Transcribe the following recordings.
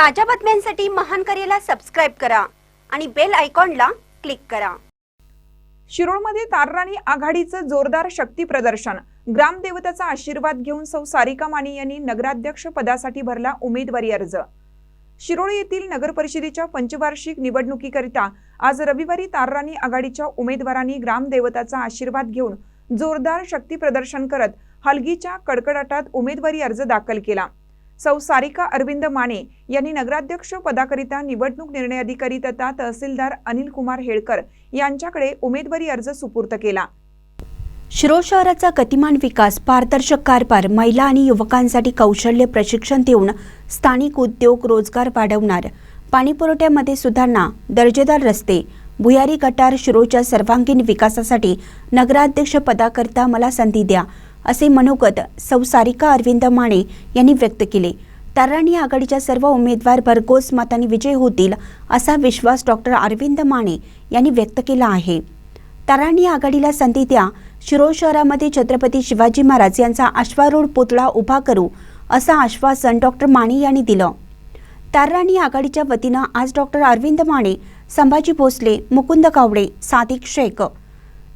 ताज्या बातम्यांसाठी महान करेला सबस्क्राईब करा आणि बेल आयकॉनला क्लिक करा. शिरोळमध्ये तारराणी आघाडीचं जोरदार शक्ती प्रदर्शन. ग्रामदेवताचा आशीर्वाद घेऊन सौ सारिका माने यांनी नगराध्यक्ष पदासाठी भरला उमेदवारी अर्ज. शिरोळ येथील नगरपरिषदेच्या पंचवार्षिक निवडणुकीकरिता आज रविवारी तारराणी आघाडीच्या उमेदवारांनी ग्रामदेवताचा आशीर्वाद घेऊन जोरदार शक्ती प्रदर्शन करत हलगीच्या कडकडाटात उमेदवारी अर्ज दाखल केला. सौ सारिका अरविंद माने यांनी नगराध्यक्ष पदाकरिता निवडणूक निर्णय अधिकारी तथा तहसीलदार अनिल कुमार हेळकर यांच्याकडे उमेदवारी अर्ज सुपूर्द केला. शिरो शहराचा गतिमान विकास पारदर्शक कारभार महिला आणि युवकांसाठी कौशल्य प्रशिक्षण देऊन स्थानिक उद्योग रोजगार वाढवणार. पाणीपुरवठ्यामध्ये सुधारणा दर्जेदार रस्ते भुयारी गटार शिरोच्या सर्वांगीण विकासासाठी नगराध्यक्ष पदाकरिता मला संधी द्या. असे मनोगत संसारिका अरविंद माने यांनी व्यक्त केले. ताराणी आघाडीच्या सर्व उमेदवार भरघोस मतांनी विजय होतील असा विश्वास डॉक्टर अरविंद माने यांनी व्यक्त केला आहे. ताराणी आघाडीला संधी द्या शिरोळ शहरामध्ये छत्रपती शिवाजी महाराज यांचा अश्वारूढ पुतळा उभा करू असं आश्वासन डॉक्टर माने यांनी दिलं. तारराणी आघाडीच्या वतीनं आज डॉक्टर अरविंद माने संभाजी भोसले मुकुंद कावडे सादिक शेख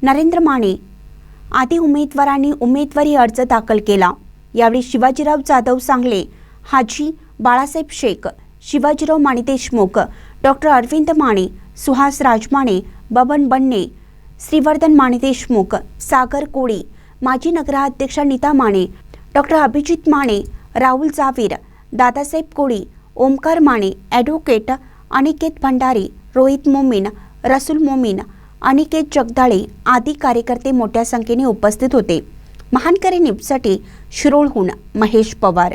नरेंद्र माने आदी उमेदवारांनी उमेदवारी अर्ज दाखल केला. यावेळी शिवाजीराव जाधव सांगले हाजी बाळासाहेब शेख शिवाजीराव माने देशमुख डॉक्टर अरविंद माने सुहास राजमाने बबन बन्ने श्रीवर्धन माने देशमुख सागर कोळी माजी नगराध्यक्षा नीता माने डॉक्टर अभिजित माने राहुल जावीर दादासाहेब कोळी ओमकार माने ॲडव्होकेट अनिकेत भंडारी रोहित मोमीन रसूल मोमीन अनिकेत जगदाळे आदी कार्यकर्ते मोठ्या संख्येने उपस्थित होते. महानकरी न्यूजसाठी शिरोळहून महेश पवार